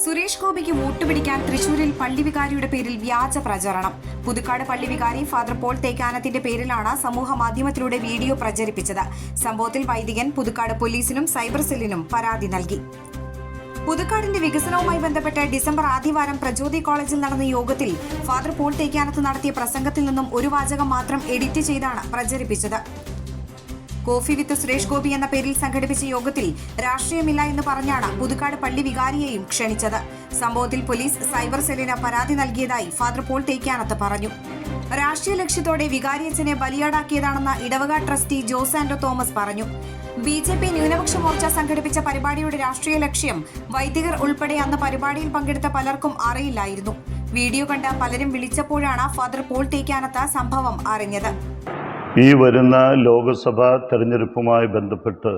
സുരേഷ് ഗോപിക്ക് വോട്ടുപിടിക്കാൻ തൃശൂരിൽ പള്ളിവികാരിയുടെ പേരിൽ വ്യാജ പ്രചരണം. പുതുക്കാട് പള്ളിവികാരി ഫാദർ പോൾ തേക്കാനത്തിന്റെ പേരിലാണ് സമൂഹ മാധ്യമത്തിലൂടെ വീഡിയോ പ്രചരിപ്പിച്ചത്. സംഭവത്തിൽ വൈദികൻ പുതുക്കാട് പോലീസിനും സൈബർ സെല്ലിനും പരാതി നൽകി. പുതുക്കാടിന്റെ വികസനവുമായി ബന്ധപ്പെട്ട് ഡിസംബർ ആദ്യവാരം പ്രചോദി കോളേജിൽ നടന്ന യോഗത്തിൽ ഫാദർ പോൾ തേക്കാനത്ത് നടത്തിയ പ്രസംഗത്തിൽ നിന്നും ഒരു വാചകം മാത്രം എഡിറ്റ് ചെയ്താണ് പ്രചരിപ്പിച്ചത്. കോഫി വിത്ത് സുരേഷ് ഗോപി എന്ന പേരിൽ സംഘടിപ്പിച്ച യോഗത്തിൽ രാഷ്ട്രീയമില്ല എന്ന് പറഞ്ഞാണ് പുതുക്കാട് പള്ളി വികാരിയെയും ക്ഷണിച്ചത്. സംഭവത്തിൽ പോലീസ് സൈബർ സെല്ലിന് പരാതി നൽകിയതായി ഫാദർ പോൾ തേക്കാനത്ത് പറഞ്ഞു. രാഷ്ട്രീയ ലക്ഷ്യത്തോടെ വികാരിയച്ഛനെ ബലിയാടാക്കിയതാണെന്ന് ഇടവക ട്രസ്റ്റി ജോസ് ആൻഡോ തോമസ് പറഞ്ഞു. ബി ജെ പി ന്യൂനപക്ഷ മോർച്ച സംഘടിപ്പിച്ച പരിപാടിയുടെ രാഷ്ട്രീയ ലക്ഷ്യം വൈദികർ ഉൾപ്പെടെ അന്ന് പരിപാടിയിൽ പങ്കെടുത്ത പലർക്കും അറിയില്ലായിരുന്നു. വീഡിയോ കണ്ട പലരും വിളിച്ചപ്പോഴാണ് ഫാദർ പോൾ തേക്കാനത്ത് സംഭവം അറിഞ്ഞത്. ഈ വരുന്ന ലോകസഭാ തെരഞ്ഞെടുപ്പുമായി ബന്ധപ്പെട്ട്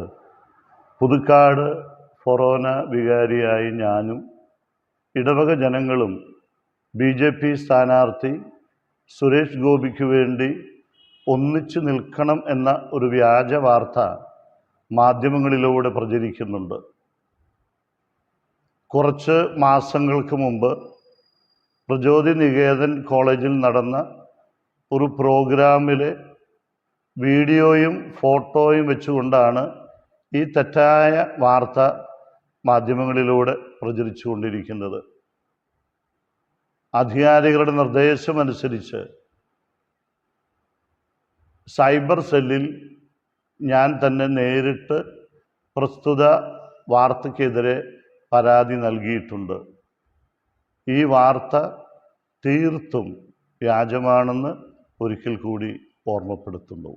പുതുക്കാട് ഫൊറോന വികാരിയായി ഞാനും ഇടവക ജനങ്ങളും ബി ജെ പി സ്ഥാനാർത്ഥി സുരേഷ് ഗോപിക്ക് വേണ്ടി ഒന്നിച്ചു നിൽക്കണം എന്ന ഒരു വ്യാജ വാർത്ത മാധ്യമങ്ങളിലൂടെ പ്രചരിക്കുന്നുണ്ട്. കുറച്ച് മാസങ്ങൾക്ക് മുമ്പ് പ്രചോദി നികേതൻ കോളേജിൽ നടന്ന ഒരു പ്രോഗ്രാമിലെ വീഡിയോയും ഫോട്ടോയും വെച്ചുകൊണ്ടാണ് ഈ തെറ്റായ വാർത്ത മാധ്യമങ്ങളിലൂടെ പ്രചരിച്ചുകൊണ്ടിരിക്കുന്നത്. അധികാരികളുടെ നിർദ്ദേശമനുസരിച്ച് സൈബർ സെല്ലിൽ ഞാൻ തന്നെ നേരിട്ട് പ്രസ്തുത വാർത്തയ്ക്കെതിരെ പരാതി നൽകിയിട്ടുണ്ട്. ഈ വാർത്ത തീർത്തും വ്യാജമാണെന്ന് ഒരിക്കൽ കൂടി ഓർമ്മപ്പെടുത്തുന്നു.